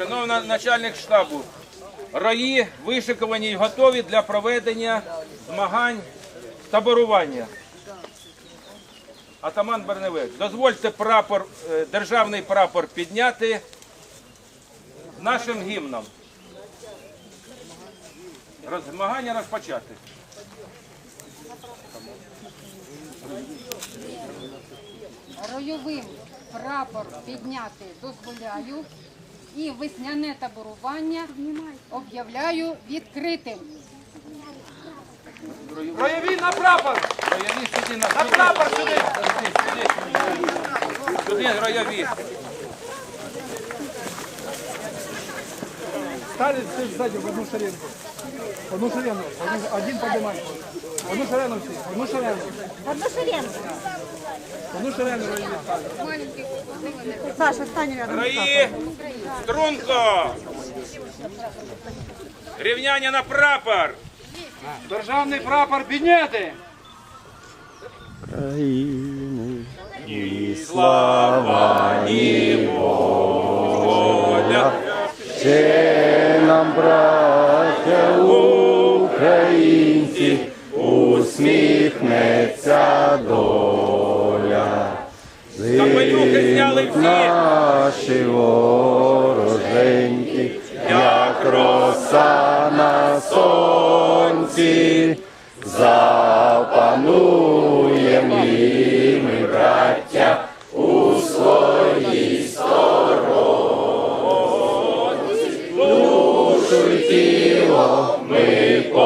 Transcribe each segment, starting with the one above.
Шановна начальник штабу, рої вишикувані й готові для проведення змагань таборування. Атаман Берневець, дозвольте прапор, е, державний прапор підняти нашим гімном. Змагання розпочати. Ройовим прапор підняти дозволяю і весняне таборування об'являю відкритим. Роєві на прапор! Ройові сюди на На прапор сюди! Сюди, сюди. Сюди ройові. Стали все сзади в одну шеренку. В одну шеренгу. Один, один поднимай. В одну шеренгу все. В одну шеренгу. Одну шеренгу. В одну шеренгу роєві стали. Саша, стань рядом. Рої, струнко. Рівняння на прапор. Державний прапор підняти! країни і слава і воля. Ще нам, браття українці, зняли. Наші вороженьки, як роса на сонці, запануєм і ми, браття, у своїй стороні. Душу й тіло ми положим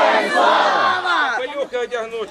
Слава! Пилюки одягнуть.